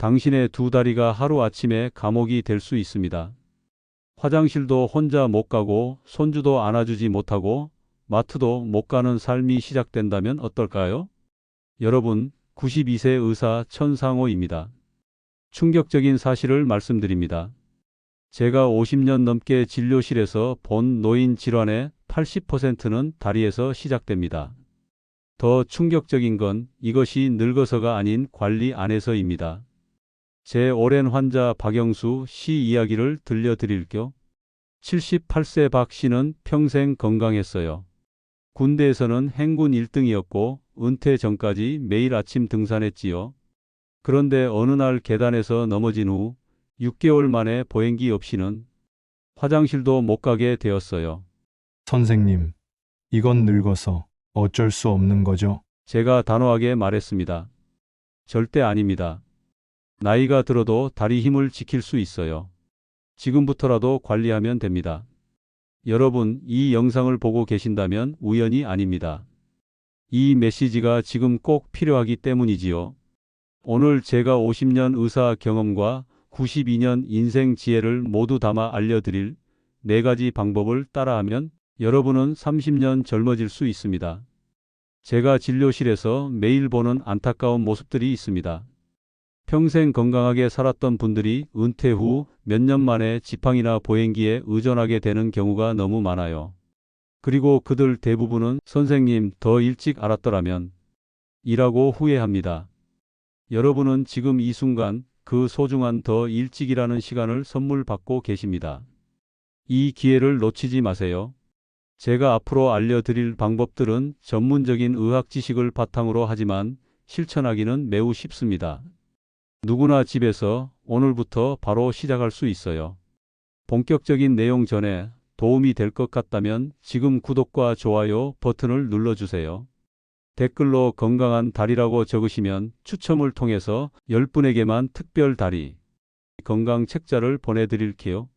당신의 두 다리가 하루아침에 감옥이 될 수 있습니다. 화장실도 혼자 못 가고 손주도 안아주지 못하고 마트도 못 가는 삶이 시작된다면 어떨까요? 여러분, 92세 의사 천상호입니다. 충격적인 사실을 말씀드립니다. 제가 50년 넘게 진료실에서 본 노인 질환의 80%는 다리에서 시작됩니다. 더 충격적인 건 이것이 늙어서가 아닌 관리 안에서입니다. 제 오랜 환자 박영수 씨 이야기를 들려드릴게요. 78세 박 씨는 평생 건강했어요. 군대에서는 행군 1등이었고 은퇴 전까지 매일 아침 등산했지요. 그런데 어느 날 계단에서 넘어진 후 6개월 만에 보행기 없이는 화장실도 못 가게 되었어요. 선생님, 이건 늙어서 어쩔 수 없는 거죠? 제가 단호하게 말했습니다. 절대 아닙니다. 나이가 들어도 다리 힘을 지킬 수 있어요. 지금부터라도 관리하면 됩니다. 여러분, 이 영상을 보고 계신다면 우연이 아닙니다. 이 메시지가 지금 꼭 필요하기 때문이지요. 오늘 제가 50년 의사 경험과 92년 인생 지혜를 모두 담아 알려드릴 네 가지 방법을 따라하면 여러분은 30년 젊어질 수 있습니다. 제가 진료실에서 매일 보는 안타까운 모습들이 있습니다. 평생 건강하게 살았던 분들이 은퇴 후 몇 년 만에 지팡이나 보행기에 의존하게 되는 경우가 너무 많아요. 그리고 그들 대부분은 선생님 더 일찍 알았더라면 이라고 후회합니다. 여러분은 지금 이 순간 그 소중한 더 일찍이라는 시간을 선물 받고 계십니다. 이 기회를 놓치지 마세요. 제가 앞으로 알려드릴 방법들은 전문적인 의학 지식을 바탕으로 하지만 실천하기는 매우 쉽습니다. 누구나 집에서 오늘부터 바로 시작할 수 있어요. 본격적인 내용 전에 도움이 될 것 같다면 지금 구독과 좋아요 버튼을 눌러주세요. 댓글로 건강한 다리라고 적으시면 추첨을 통해서 10분에게만 특별 다리 건강 책자를 보내드릴게요.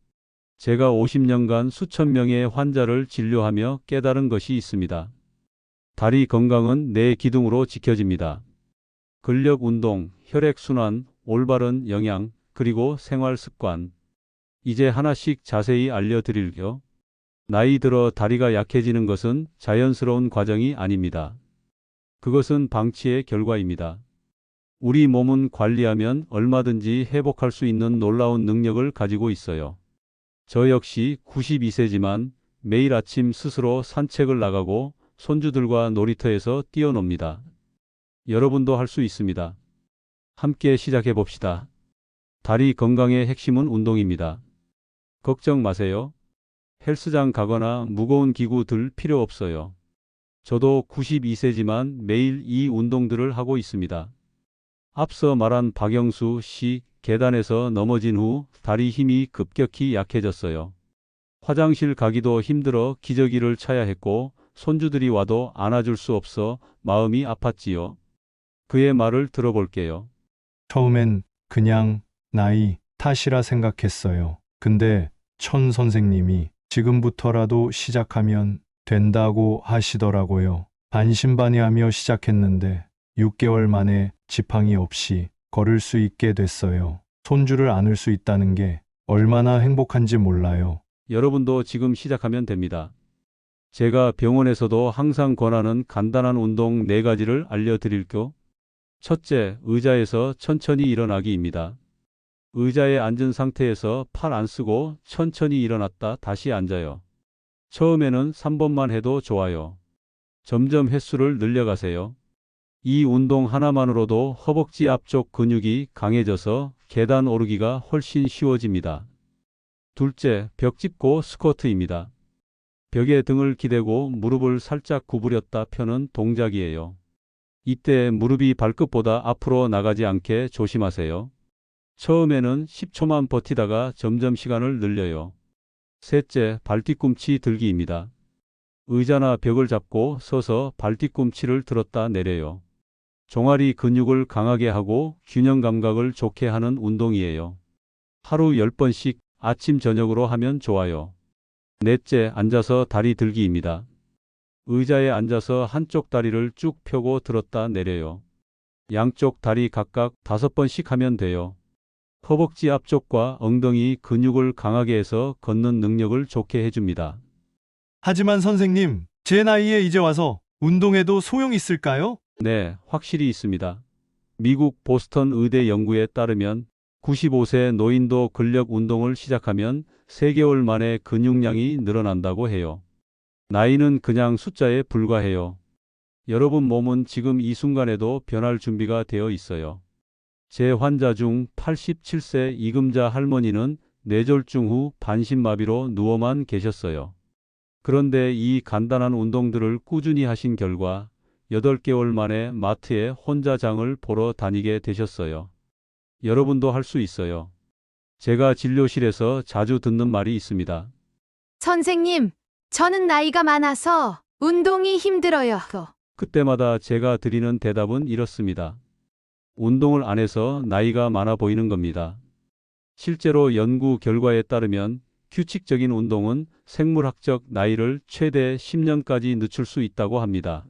제가 50년간 수천 명의 환자를 진료하며 깨달은 것이 있습니다. 다리 건강은 내 기둥으로 지켜집니다. 근력 운동, 혈액 순환, 올바른 영양, 그리고 생활 습관. 이제 하나씩 자세히 알려드릴게요. 나이 들어 다리가 약해지는 것은 자연스러운 과정이 아닙니다. 그것은 방치의 결과입니다. 우리 몸은 관리하면 얼마든지 회복할 수 있는 놀라운 능력을 가지고 있어요. 저 역시 92세지만 매일 아침 스스로 산책을 나가고 손주들과 놀이터에서 뛰어놉니다. 여러분도 할 수 있습니다. 함께 시작해 봅시다. 다리 건강의 핵심은 운동입니다. 걱정 마세요. 헬스장 가거나 무거운 기구 들 필요 없어요. 저도 92세지만 매일 이 운동들을 하고 있습니다. 앞서 말한 박영수 씨 계단에서 넘어진 후 다리 힘이 급격히 약해졌어요. 화장실 가기도 힘들어 기저귀를 차야 했고 손주들이 와도 안아줄 수 없어 마음이 아팠지요. 그의 말을 들어볼게요. 처음엔 그냥 나이 탓이라 생각했어요. 근데 천 선생님이 지금부터라도 시작하면 된다고 하시더라고요. 반신반의하며 시작했는데 6개월 만에 지팡이 없이 걸을 수 있게 됐어요. 손주를 안을 수 있다는 게 얼마나 행복한지 몰라요. 여러분도 지금 시작하면 됩니다. 제가 병원에서도 항상 권하는 간단한 운동 4가지를 알려드릴게요. 첫째, 의자에서 천천히 일어나기입니다. 의자에 앉은 상태에서 팔 안 쓰고 천천히 일어났다 다시 앉아요. 처음에는 3번만 해도 좋아요. 점점 횟수를 늘려가세요. 이 운동 하나만으로도 허벅지 앞쪽 근육이 강해져서 계단 오르기가 훨씬 쉬워집니다. 둘째, 벽 짚고 스쿼트입니다. 벽에 등을 기대고 무릎을 살짝 구부렸다 펴는 동작이에요. 이때 무릎이 발끝보다 앞으로 나가지 않게 조심하세요. 처음에는 10초만 버티다가 점점 시간을 늘려요. 셋째, 발뒤꿈치 들기입니다. 의자나 벽을 잡고 서서 발뒤꿈치를 들었다 내려요. 종아리 근육을 강하게 하고 균형 감각을 좋게 하는 운동이에요. 하루 10번씩 아침 저녁으로 하면 좋아요. 넷째, 앉아서 다리 들기입니다. 의자에 앉아서 한쪽 다리를 쭉 펴고 들었다 내려요. 양쪽 다리 각각 다섯 번씩 하면 돼요. 허벅지 앞쪽과 엉덩이 근육을 강하게 해서 걷는 능력을 좋게 해줍니다. 하지만 선생님, 제 나이에 이제 와서 운동해도 소용 있을까요? 네, 확실히 있습니다. 미국 보스턴 의대 연구에 따르면 95세 노인도 근력 운동을 시작하면 3개월 만에 근육량이 늘어난다고 해요. 나이는 그냥 숫자에 불과해요. 여러분 몸은 지금 이 순간에도 변할 준비가 되어 있어요. 제 환자 중 87세 이금자 할머니는 뇌졸중 후 반신마비로 누워만 계셨어요. 그런데 이 간단한 운동들을 꾸준히 하신 결과 8개월 만에 마트에 혼자 장을 보러 다니게 되셨어요. 여러분도 할 수 있어요. 제가 진료실에서 자주 듣는 말이 있습니다. 선생님, 저는 나이가 많아서 운동이 힘들어요. 그때마다 제가 드리는 대답은 이렇습니다. 운동을 안 해서 나이가 많아 보이는 겁니다. 실제로 연구 결과에 따르면 규칙적인 운동은 생물학적 나이를 최대 10년까지 늦출 수 있다고 합니다.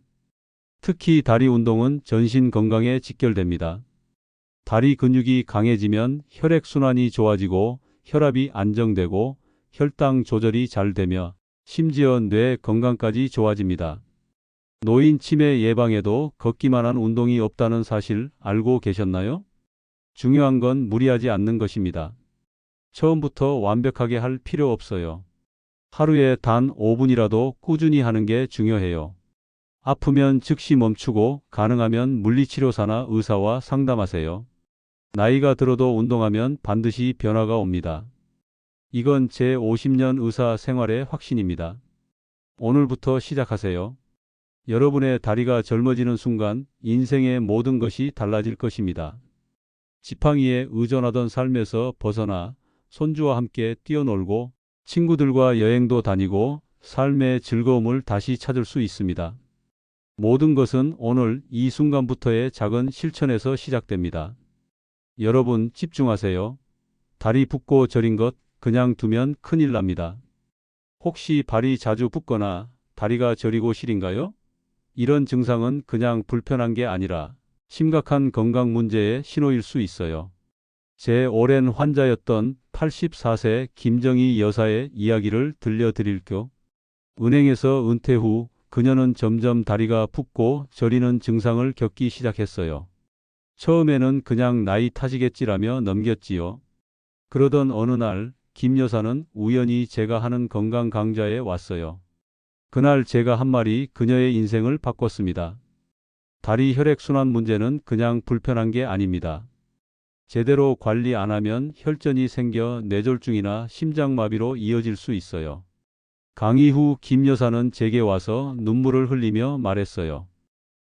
특히 다리 운동은 전신 건강에 직결됩니다. 다리 근육이 강해지면 혈액순환이 좋아지고 혈압이 안정되고 혈당 조절이 잘 되며 심지어 뇌 건강까지 좋아집니다. 노인 치매 예방에도 걷기만 한 운동이 없다는 사실 알고 계셨나요? 중요한 건 무리하지 않는 것입니다. 처음부터 완벽하게 할 필요 없어요. 하루에 단 5분이라도 꾸준히 하는 게 중요해요. 아프면 즉시 멈추고 가능하면 물리치료사나 의사와 상담하세요. 나이가 들어도 운동하면 반드시 변화가 옵니다. 이건 제 50년 의사 생활의 확신입니다. 오늘부터 시작하세요. 여러분의 다리가 젊어지는 순간 인생의 모든 것이 달라질 것입니다. 지팡이에 의존하던 삶에서 벗어나 손주와 함께 뛰어놀고 친구들과 여행도 다니고 삶의 즐거움을 다시 찾을 수 있습니다. 모든 것은 오늘 이 순간부터의 작은 실천에서 시작됩니다. 여러분 집중하세요. 다리 붓고 저린 것 그냥 두면 큰일 납니다. 혹시 발이 자주 붓거나 다리가 저리고 시린가요? 이런 증상은 그냥 불편한 게 아니라 심각한 건강 문제의 신호일 수 있어요. 제 오랜 환자였던 84세 김정희 여사의 이야기를 들려드릴게요. 은행에서 은퇴 후 그녀는 점점 다리가 붓고 저리는 증상을 겪기 시작했어요. 처음에는 그냥 나이 탓이겠지라며 넘겼지요. 그러던 어느 날 김 여사는 우연히 제가 하는 건강 강좌에 왔어요. 그날 제가 한 말이 그녀의 인생을 바꿨습니다. 다리 혈액순환 문제는 그냥 불편한 게 아닙니다. 제대로 관리 안 하면 혈전이 생겨 뇌졸중이나 심장마비로 이어질 수 있어요. 강의 후 김 여사는 제게 와서 눈물을 흘리며 말했어요.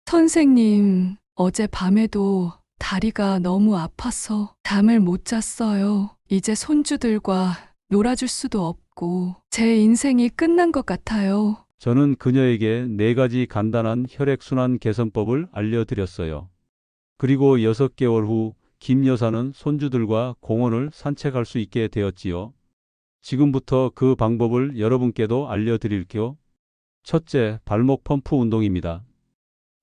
선생님, 어제 밤에도 다리가 너무 아파서 잠을 못 잤어요. 이제 손주들과 놀아줄 수도 없고 제 인생이 끝난 것 같아요. 저는 그녀에게 네 가지 간단한 혈액순환 개선법을 알려드렸어요. 그리고 6개월 후 김 여사는 손주들과 공원을 산책할 수 있게 되었지요. 지금부터 그 방법을 여러분께도 알려드릴게요. 첫째, 발목 펌프 운동입니다.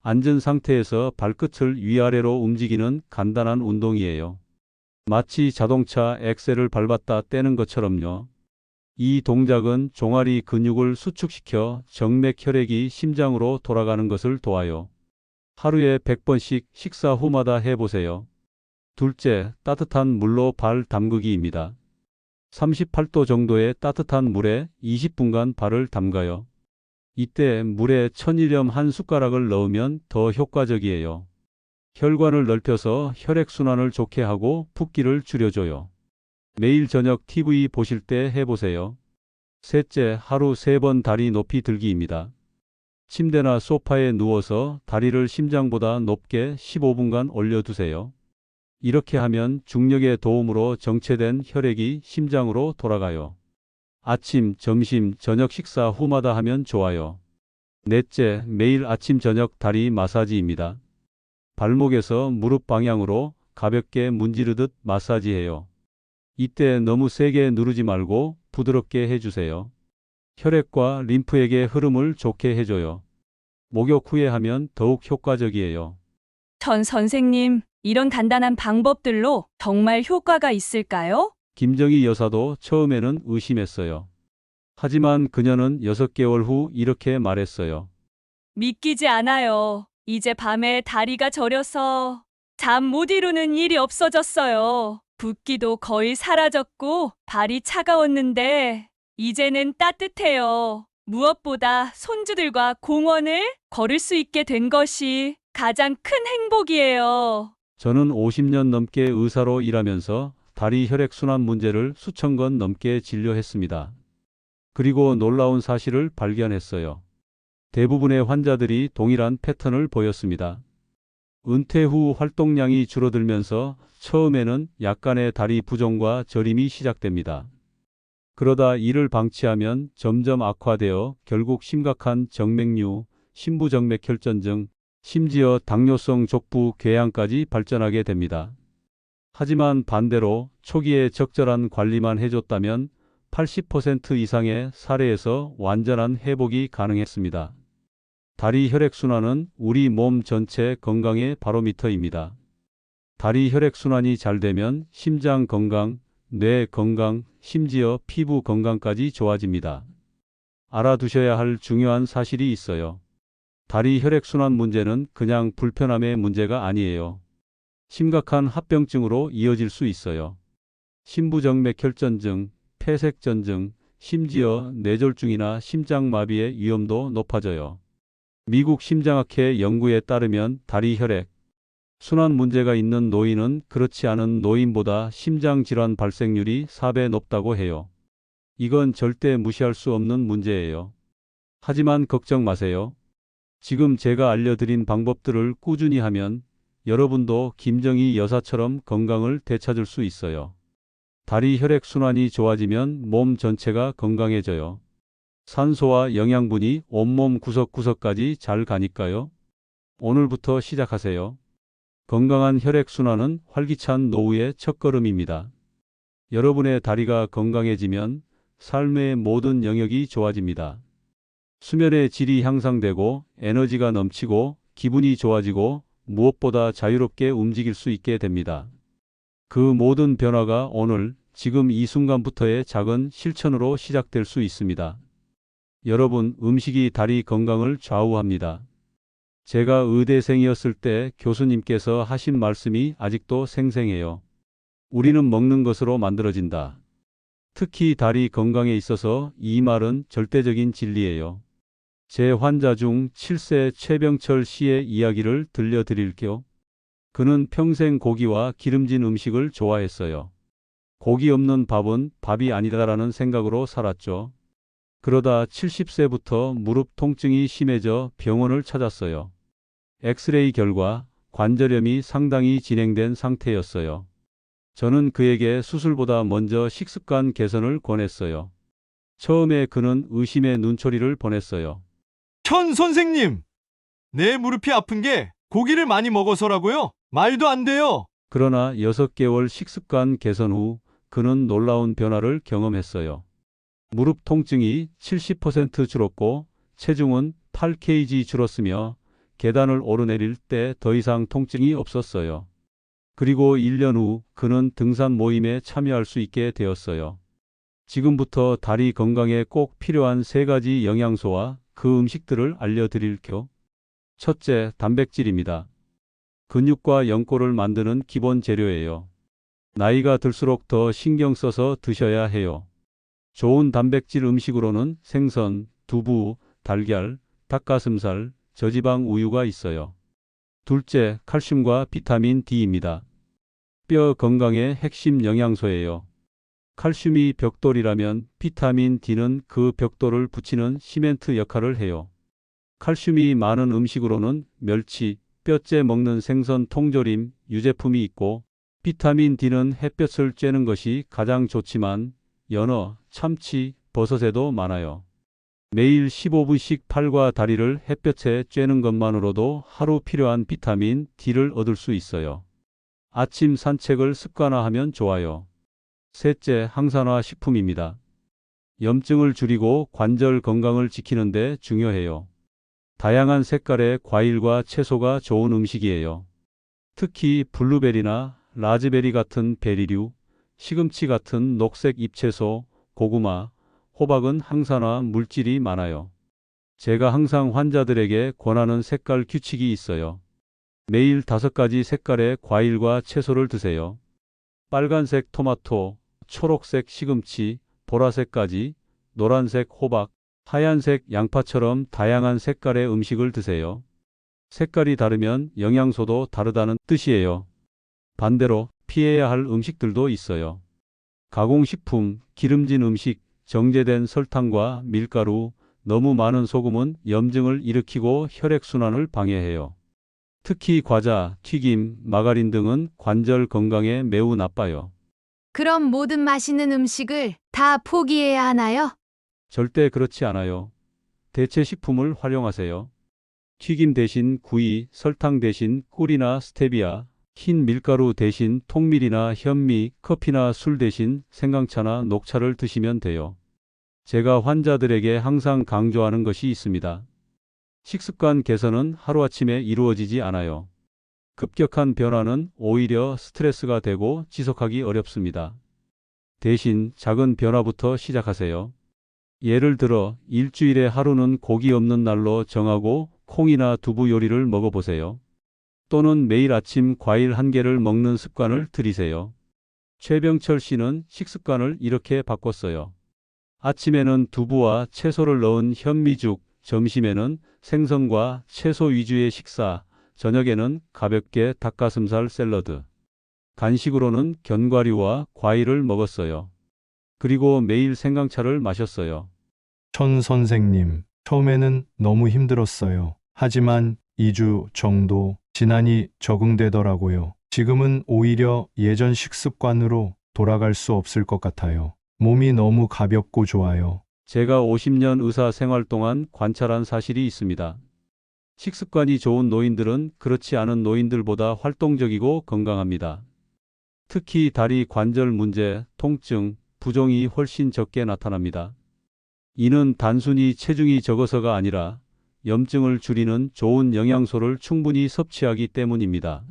앉은 상태에서 발끝을 위아래로 움직이는 간단한 운동이에요. 마치 자동차 엑셀을 밟았다 떼는 것처럼요. 이 동작은 종아리 근육을 수축시켜 정맥 혈액이 심장으로 돌아가는 것을 도와요. 하루에 100번씩 식사 후마다 해보세요. 둘째, 따뜻한 물로 발 담그기입니다. 38도 정도의 따뜻한 물에 20분간 발을 담가요. 이때 물에 천일염 한 숟가락을 넣으면 더 효과적이에요. 혈관을 넓혀서 혈액순환을 좋게 하고 붓기를 줄여줘요. 매일 저녁 TV 보실 때 해보세요. 셋째, 하루 세 번 다리 높이 들기입니다. 침대나 소파에 누워서 다리를 심장보다 높게 15분간 올려두세요. 이렇게 하면 중력의 도움으로 정체된 혈액이 심장으로 돌아가요. 아침, 점심, 저녁 식사 후마다 하면 좋아요. 넷째, 매일 아침 저녁 다리 마사지입니다. 발목에서 무릎 방향으로 가볍게 문지르듯 마사지해요. 이때 너무 세게 누르지 말고 부드럽게 해주세요. 혈액과 림프에게 흐름을 좋게 해줘요. 목욕 후에 하면 더욱 효과적이에요. 전 선생님, 이런 간단한 방법들로 정말 효과가 있을까요? 김정희 여사도 처음에는 의심했어요. 하지만 그녀는 6개월 후 이렇게 말했어요. 믿기지 않아요. 이제 밤에 다리가 저려서 잠 못 이루는 일이 없어졌어요. 붓기도 거의 사라졌고 발이 차가웠는데 이제는 따뜻해요. 무엇보다 손주들과 공원을 걸을 수 있게 된 것이 가장 큰 행복이에요. 저는 50년 넘게 의사로 일하면서 다리 혈액순환 문제를 수천 건 넘게 진료했습니다. 그리고 놀라운 사실을 발견했어요. 대부분의 환자들이 동일한 패턴을 보였습니다. 은퇴 후 활동량이 줄어들면서 처음에는 약간의 다리 부종과 저림이 시작됩니다. 그러다 이를 방치하면 점점 악화되어 결국 심각한 정맥류, 심부정맥혈전증, 심지어 당뇨성 족부 궤양까지 발전하게 됩니다. 하지만 반대로 초기에 적절한 관리만 해줬다면 80% 이상의 사례에서 완전한 회복이 가능했습니다. 다리 혈액순환은 우리 몸 전체 건강의 바로미터입니다. 다리 혈액순환이 잘 되면 심장 건강, 뇌 건강, 심지어 피부 건강까지 좋아집니다. 알아두셔야 할 중요한 사실이 있어요. 다리 혈액순환 문제는 그냥 불편함의 문제가 아니에요. 심각한 합병증으로 이어질 수 있어요. 심부정맥 혈전증, 폐색전증, 심지어 뇌졸중이나 심장마비의 위험도 높아져요. 미국 심장학회 연구에 따르면 다리 혈액 순환 문제가 있는 노인은 그렇지 않은 노인보다 심장 질환 발생률이 4배 높다고 해요. 이건 절대 무시할 수 없는 문제예요. 하지만 걱정 마세요. 지금 제가 알려드린 방법들을 꾸준히 하면 여러분도 김정희 여사처럼 건강을 되찾을 수 있어요. 다리 혈액 순환이 좋아지면 몸 전체가 건강해져요. 산소와 영양분이 온몸 구석구석까지 잘 가니까요. 오늘부터 시작하세요. 건강한 혈액 순환은 활기찬 노후의 첫걸음입니다. 여러분의 다리가 건강해지면 삶의 모든 영역이 좋아집니다. 수면의 질이 향상되고 에너지가 넘치고 기분이 좋아지고 무엇보다 자유롭게 움직일 수 있게 됩니다. 그 모든 변화가 오늘, 지금 이 순간부터의 작은 실천으로 시작될 수 있습니다. 여러분, 음식이 다리 건강을 좌우합니다. 제가 의대생이었을 때 교수님께서 하신 말씀이 아직도 생생해요. 우리는 먹는 것으로 만들어진다. 특히 다리 건강에 있어서 이 말은 절대적인 진리예요. 제 환자 중 7세 최병철 씨의 이야기를 들려드릴게요. 그는 평생 고기와 기름진 음식을 좋아했어요. 고기 없는 밥은 밥이 아니다라는 생각으로 살았죠. 그러다 70세부터 무릎 통증이 심해져 병원을 찾았어요. 엑스레이 결과 관절염이 상당히 진행된 상태였어요. 저는 그에게 수술보다 먼저 식습관 개선을 권했어요. 처음에 그는 의심의 눈초리를 보냈어요. 천 선생님! 내 무릎이 아픈 게 고기를 많이 먹어서라고요? 말도 안 돼요. 그러나 6개월 식습관 개선 후 그는 놀라운 변화를 경험했어요. 무릎 통증이 70% 줄었고 체중은 8kg 줄었으며 계단을 오르내릴 때 더 이상 통증이 없었어요. 그리고 1년 후 그는 등산 모임에 참여할 수 있게 되었어요. 지금부터 다리 건강에 꼭 필요한 세 가지 영양소와 그 음식들을 알려드릴게요. 첫째, 단백질입니다. 근육과 연골을 만드는 기본 재료예요. 나이가 들수록 더 신경 써서 드셔야 해요. 좋은 단백질 음식으로는 생선, 두부, 달걀, 닭가슴살, 저지방 우유가 있어요. 둘째, 칼슘과 비타민 D입니다. 뼈 건강의 핵심 영양소예요. 칼슘이 벽돌이라면 비타민 D는 그 벽돌을 붙이는 시멘트 역할을 해요. 칼슘이 많은 음식으로는 멸치, 뼈째 먹는 생선 통조림, 유제품이 있고 비타민 D는 햇볕을 쬐는 것이 가장 좋지만 연어, 참치, 버섯에도 많아요. 매일 15분씩 팔과 다리를 햇볕에 쬐는 것만으로도 하루 필요한 비타민 D를 얻을 수 있어요. 아침 산책을 습관화하면 좋아요. 셋째, 항산화 식품입니다. 염증을 줄이고 관절 건강을 지키는데 중요해요. 다양한 색깔의 과일과 채소가 좋은 음식이에요. 특히 블루베리나 라즈베리 같은 베리류, 시금치 같은 녹색 잎채소, 고구마, 호박은 항산화 물질이 많아요. 제가 항상 환자들에게 권하는 색깔 규칙이 있어요. 매일 다섯 가지 색깔의 과일과 채소를 드세요. 빨간색 토마토, 초록색 시금치, 보라색까지, 노란색 호박, 하얀색 양파처럼 다양한 색깔의 음식을 드세요. 색깔이 다르면 영양소도 다르다는 뜻이에요. 반대로 피해야 할 음식들도 있어요. 가공식품, 기름진 음식, 정제된 설탕과 밀가루, 너무 많은 소금은 염증을 일으키고 혈액순환을 방해해요. 특히 과자, 튀김, 마가린 등은 관절 건강에 매우 나빠요. 그럼 모든 맛있는 음식을 다 포기해야 하나요? 절대 그렇지 않아요. 대체 식품을 활용하세요. 튀김 대신 구이, 설탕 대신 꿀이나 스테비아, 흰 밀가루 대신 통밀이나 현미, 커피나 술 대신 생강차나 녹차를 드시면 돼요. 제가 환자들에게 항상 강조하는 것이 있습니다. 식습관 개선은 하루아침에 이루어지지 않아요. 급격한 변화는 오히려 스트레스가 되고 지속하기 어렵습니다. 대신 작은 변화부터 시작하세요. 예를 들어 일주일에 하루는 고기 없는 날로 정하고 콩이나 두부 요리를 먹어보세요. 또는 매일 아침 과일 한 개를 먹는 습관을 들이세요. 최병철 씨는 식습관을 이렇게 바꿨어요. 아침에는 두부와 채소를 넣은 현미죽, 점심에는 생선과 채소 위주의 식사, 저녁에는 가볍게 닭가슴살 샐러드. 간식으로는 견과류와 과일을 먹었어요. 그리고 매일 생강차를 마셨어요. 천 선생님, 처음에는 너무 힘들었어요. 하지만 2주 정도 지나니 적응되더라고요. 지금은 오히려 예전 식습관으로 돌아갈 수 없을 것 같아요. 몸이 너무 가볍고 좋아요. 제가 50년 의사 생활 동안 관찰한 사실이 있습니다. 식습관이 좋은 노인들은 그렇지 않은 노인들보다 활동적이고 건강합니다. 특히 다리 관절 문제, 통증, 부종이 훨씬 적게 나타납니다. 이는 단순히 체중이 적어서가 아니라 염증을 줄이는 좋은 영양소를 충분히 섭취하기 때문입니다.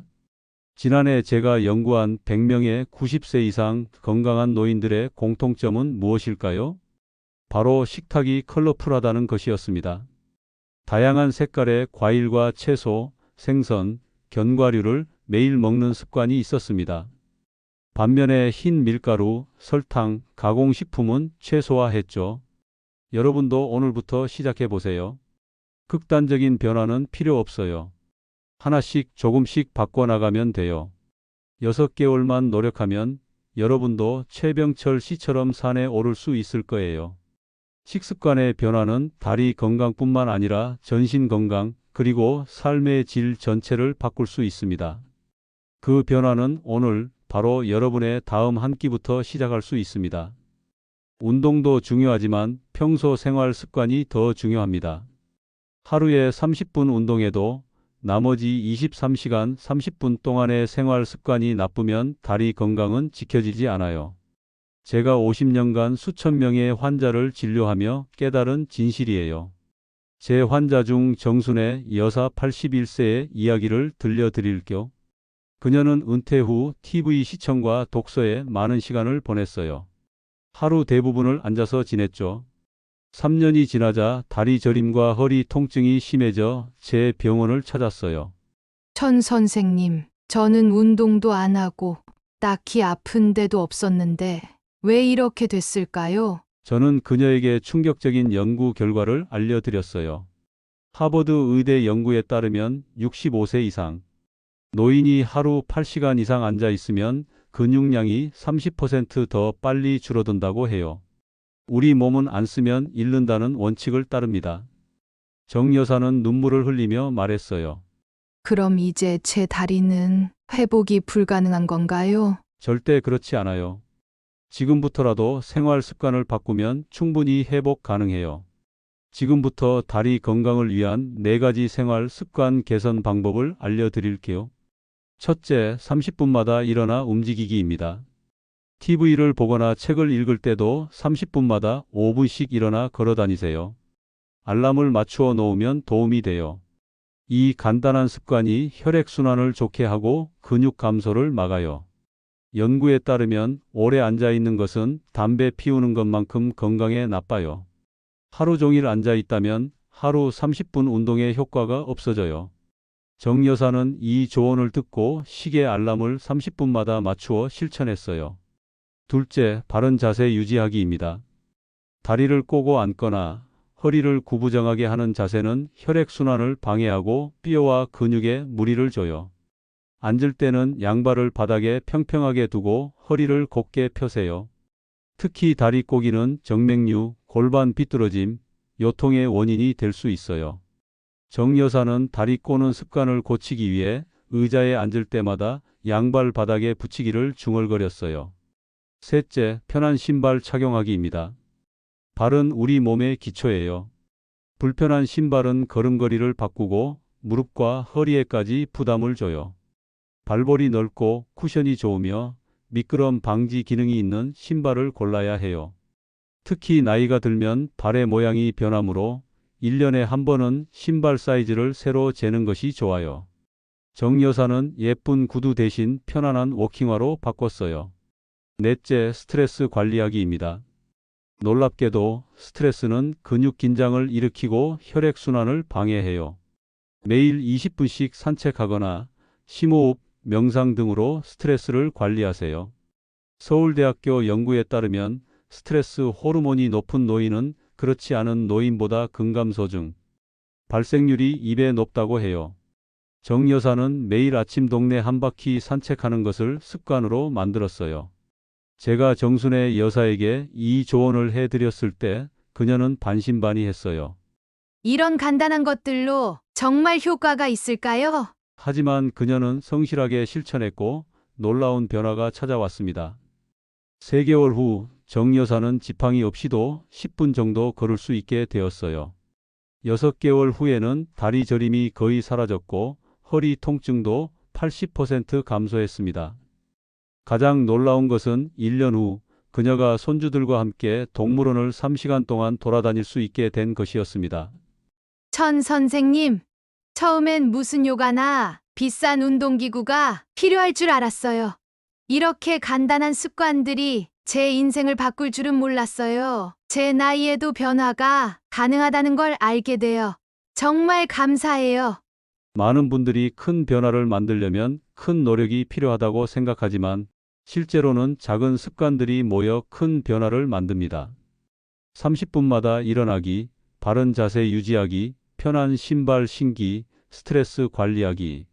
지난해 제가 연구한 100명의 90세 이상 건강한 노인들의 공통점은 무엇일까요? 바로 식탁이 컬러풀하다는 것이었습니다. 다양한 색깔의 과일과 채소, 생선, 견과류를 매일 먹는 습관이 있었습니다. 반면에 흰 밀가루, 설탕, 가공식품은 최소화했죠. 여러분도 오늘부터 시작해 보세요. 극단적인 변화는 필요 없어요. 하나씩 조금씩 바꿔나가면 돼요. 6개월만 노력하면 여러분도 최병철 씨처럼 산에 오를 수 있을 거예요. 식습관의 변화는 다리 건강뿐만 아니라 전신 건강, 그리고 삶의 질 전체를 바꿀 수 있습니다. 그 변화는 오늘 바로 여러분의 다음 한 끼부터 시작할 수 있습니다. 운동도 중요하지만 평소 생활 습관이 더 중요합니다. 하루에 30분 운동해도 나머지 23시간 30분 동안의 생활 습관이 나쁘면 다리 건강은 지켜지지 않아요. 제가 50년간 수천 명의 환자를 진료하며 깨달은 진실이에요. 제 환자 중 정순의 여사 81세의 이야기를 들려드릴게요. 그녀는 은퇴 후 TV 시청과 독서에 많은 시간을 보냈어요. 하루 대부분을 앉아서 지냈죠. 3년이 지나자 다리 저림과 허리 통증이 심해져 제 병원을 찾았어요. 천 선생님, 저는 운동도 안 하고 딱히 아픈 데도 없었는데 왜 이렇게 됐을까요? 저는 그녀에게 충격적인 연구 결과를 알려드렸어요. 하버드 의대 연구에 따르면 65세 이상 노인이 하루 8시간 이상 앉아 있으면 근육량이 30%더 빨리 줄어든다고 해요. 우리 몸은 안 쓰면 잃는다는 원칙을 따릅니다. 정 여사는 눈물을 흘리며 말했어요. 그럼 이제 제 다리는 회복이 불가능한 건가요? 절대 그렇지 않아요. 지금부터라도 생활 습관을 바꾸면 충분히 회복 가능해요. 지금부터 다리 건강을 위한 네 가지 생활 습관 개선 방법을 알려드릴게요. 첫째, 30분마다 일어나 움직이기입니다. TV를 보거나 책을 읽을 때도 30분마다 5분씩 일어나 걸어 다니세요. 알람을 맞추어 놓으면 도움이 돼요. 이 간단한 습관이 혈액순환을 좋게 하고 근육 감소를 막아요. 연구에 따르면 오래 앉아 있는 것은 담배 피우는 것만큼 건강에 나빠요. 하루 종일 앉아 있다면 하루 30분 운동의 효과가 없어져요. 정 여사는 이 조언을 듣고 시계 알람을 30분마다 맞추어 실천했어요. 둘째, 바른 자세 유지하기입니다. 다리를 꼬고 앉거나 허리를 구부정하게 하는 자세는 혈액순환을 방해하고 뼈와 근육에 무리를 줘요. 앉을 때는 양발을 바닥에 평평하게 두고 허리를 곧게 펴세요. 특히 다리 꼬기는 정맥류, 골반 비뚤어짐, 요통의 원인이 될 수 있어요. 정 여사는 다리 꼬는 습관을 고치기 위해 의자에 앉을 때마다 양발 바닥에 붙이기를 중얼거렸어요. 셋째, 편한 신발 착용하기입니다. 발은 우리 몸의 기초예요. 불편한 신발은 걸음걸이를 바꾸고 무릎과 허리에까지 부담을 줘요. 발볼이 넓고 쿠션이 좋으며 미끄럼 방지 기능이 있는 신발을 골라야 해요. 특히 나이가 들면 발의 모양이 변하므로 1년에 한 번은 신발 사이즈를 새로 재는 것이 좋아요. 정 여사는 예쁜 구두 대신 편안한 워킹화로 바꿨어요. 넷째, 스트레스 관리하기입니다. 놀랍게도 스트레스는 근육 긴장을 일으키고 혈액순환을 방해해요. 매일 20분씩 산책하거나 심호흡, 명상 등으로 스트레스를 관리하세요. 서울대학교 연구에 따르면 스트레스 호르몬이 높은 노인은 그렇지 않은 노인보다 근감소증, 발생률이 2배 높다고 해요. 정 여사는 매일 아침 동네 한 바퀴 산책하는 것을 습관으로 만들었어요. 제가 정순애 여사에게 이 조언을 해드렸을 때 그녀는 반신반의했어요. 이런 간단한 것들로 정말 효과가 있을까요? 하지만 그녀는 성실하게 실천했고 놀라운 변화가 찾아왔습니다. 3개월 후 정 여사는 지팡이 없이도 10분 정도 걸을 수 있게 되었어요. 6개월 후에는 다리 저림이 거의 사라졌고 허리 통증도 80% 감소했습니다. 가장 놀라운 것은 1년 후 그녀가 손주들과 함께 동물원을 3시간 동안 돌아다닐 수 있게 된 것이었습니다. 천 선생님, 처음엔 무슨 요가나 비싼 운동기구가 필요할 줄 알았어요. 이렇게 간단한 습관들이 제 인생을 바꿀 줄은 몰랐어요. 제 나이에도 변화가 가능하다는 걸 알게 되어 정말 감사해요. 많은 분들이 큰 변화를 만들려면 큰 노력이 필요하다고 생각하지만 실제로는 작은 습관들이 모여 큰 변화를 만듭니다. 30분마다 일어나기, 바른 자세 유지하기, 편한 신발 신기, 스트레스 관리하기.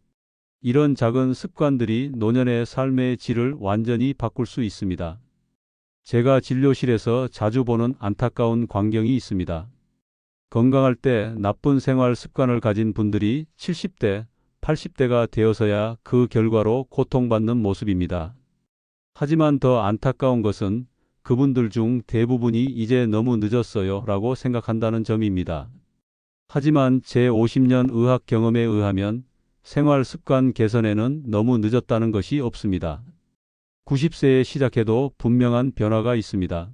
이런 작은 습관들이 노년의 삶의 질을 완전히 바꿀 수 있습니다. 제가 진료실에서 자주 보는 안타까운 광경이 있습니다. 건강할 때 나쁜 생활 습관을 가진 분들이 70대, 80대가 되어서야 그 결과로 고통받는 모습입니다. 하지만 더 안타까운 것은 그분들 중 대부분이 이제 너무 늦었어요 라고 생각한다는 점입니다. 하지만 제 50년 의학 경험에 의하면 생활 습관 개선에는 너무 늦었다는 것이 없습니다. 90세에 시작해도 분명한 변화가 있습니다.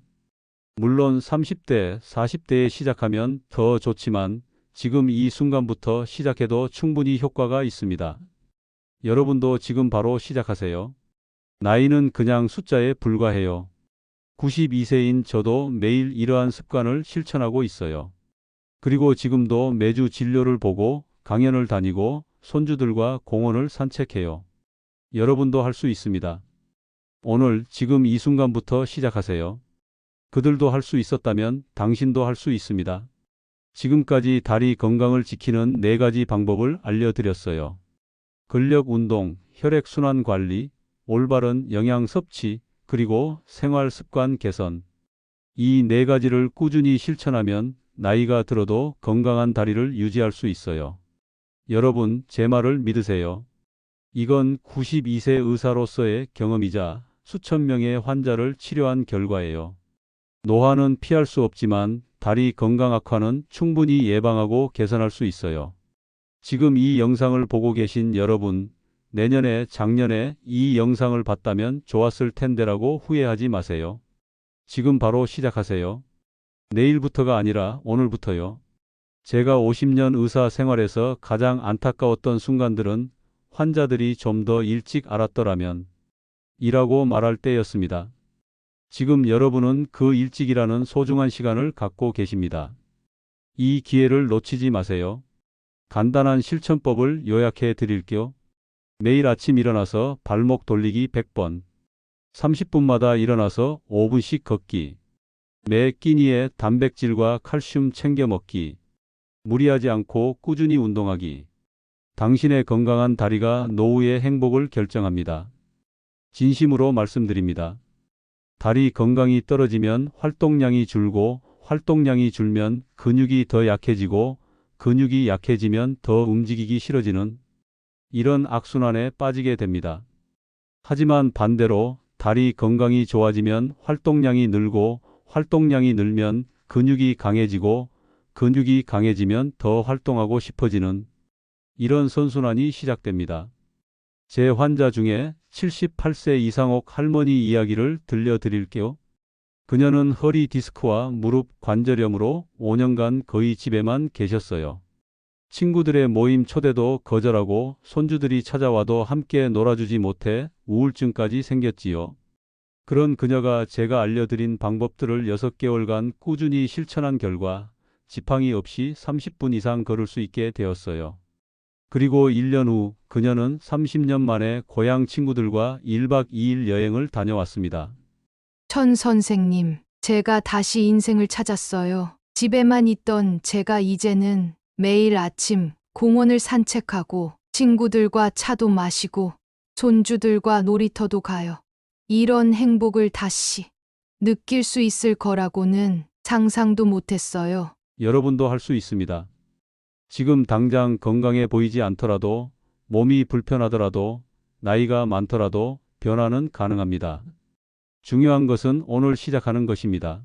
물론 30대, 40대에 시작하면 더 좋지만 지금 이 순간부터 시작해도 충분히 효과가 있습니다. 여러분도 지금 바로 시작하세요. 나이는 그냥 숫자에 불과해요. 92세인 저도 매일 이러한 습관을 실천하고 있어요. 그리고 지금도 매주 진료를 보고 강연을 다니고 손주들과 공원을 산책해요. 여러분도 할 수 있습니다. 오늘 지금 이 순간부터 시작하세요. 그들도 할 수 있었다면 당신도 할 수 있습니다. 지금까지 다리 건강을 지키는 네 가지 방법을 알려드렸어요. 근력 운동, 혈액순환 관리, 올바른 영양 섭취, 그리고 생활 습관 개선. 이 네 가지를 꾸준히 실천하면 나이가 들어도 건강한 다리를 유지할 수 있어요. 여러분, 제 말을 믿으세요. 이건 92세 의사로서의 경험이자 수천 명의 환자를 치료한 결과예요. 노화는 피할 수 없지만 다리 건강 악화는 충분히 예방하고 개선할 수 있어요. 지금 이 영상을 보고 계신 여러분, 내년에 작년에 이 영상을 봤다면 좋았을 텐데라고 후회하지 마세요. 지금 바로 시작하세요. 내일부터가 아니라 오늘부터요. 제가 50년 의사 생활에서 가장 안타까웠던 순간들은 환자들이 좀 더 일찍 알았더라면 이라고 말할 때였습니다. 지금 여러분은 그 일찍이라는 소중한 시간을 갖고 계십니다. 이 기회를 놓치지 마세요. 간단한 실천법을 요약해 드릴게요. 매일 아침 일어나서 발목 돌리기 100번. 30분마다 일어나서 5분씩 걷기. 매 끼니에 단백질과 칼슘 챙겨 먹기. 무리하지 않고 꾸준히 운동하기. 당신의 건강한 다리가 노후의 행복을 결정합니다. 진심으로 말씀드립니다. 다리 건강이 떨어지면 활동량이 줄고 활동량이 줄면 근육이 더 약해지고 근육이 약해지면 더 움직이기 싫어지는 이런 악순환에 빠지게 됩니다. 하지만 반대로 다리 건강이 좋아지면 활동량이 늘고 활동량이 늘면 근육이 강해지고 근육이 강해지면 더 활동하고 싶어지는 이런 선순환이 시작됩니다. 제 환자 중에 78세 이상옥 할머니 이야기를 들려드릴게요. 그녀는 허리 디스크와 무릎 관절염으로 5년간 거의 집에만 계셨어요. 친구들의 모임 초대도 거절하고 손주들이 찾아와도 함께 놀아주지 못해 우울증까지 생겼지요. 그런 그녀가 제가 알려드린 방법들을 6개월간 꾸준히 실천한 결과 지팡이 없이 30분 이상 걸을 수 있게 되었어요. 그리고 1년 후 그녀는 30년 만에 고향 친구들과 1박 2일 여행을 다녀왔습니다. 천 선생님, 제가 다시 인생을 찾았어요. 집에만 있던 제가 이제는 매일 아침 공원을 산책하고 친구들과 차도 마시고 손주들과 놀이터도 가요. 이런 행복을 다시 느낄 수 있을 거라고는 상상도 못했어요. 여러분도 할 수 있습니다. 지금 당장 건강해 보이지 않더라도 몸이 불편하더라도 나이가 많더라도 변화는 가능합니다. 중요한 것은 오늘 시작하는 것입니다.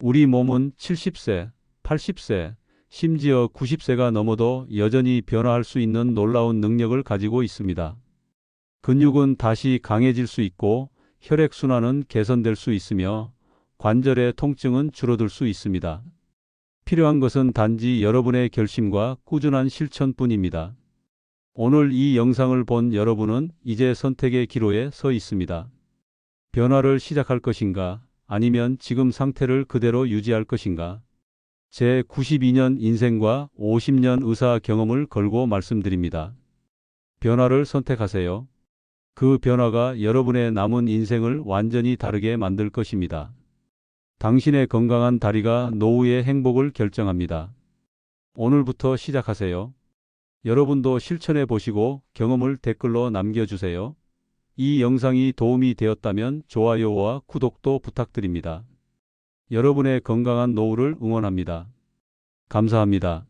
우리 몸은 70세, 80세, 심지어 90세가 넘어도 여전히 변화할 수 있는 놀라운 능력을 가지고 있습니다. 근육은 다시 강해질 수 있고 혈액순환은 개선될 수 있으며 관절의 통증은 줄어들 수 있습니다. 필요한 것은 단지 여러분의 결심과 꾸준한 실천뿐입니다. 오늘 이 영상을 본 여러분은 이제 선택의 기로에 서 있습니다. 변화를 시작할 것인가 아니면 지금 상태를 그대로 유지할 것인가 제 92년 인생과 50년 의사 경험을 걸고 말씀드립니다. 변화를 선택하세요. 그 변화가 여러분의 남은 인생을 완전히 다르게 만들 것입니다. 당신의 건강한 다리가 노후의 행복을 결정합니다. 오늘부터 시작하세요. 여러분도 실천해 보시고 경험을 댓글로 남겨주세요. 이 영상이 도움이 되었다면 좋아요와 구독도 부탁드립니다. 여러분의 건강한 노후를 응원합니다. 감사합니다.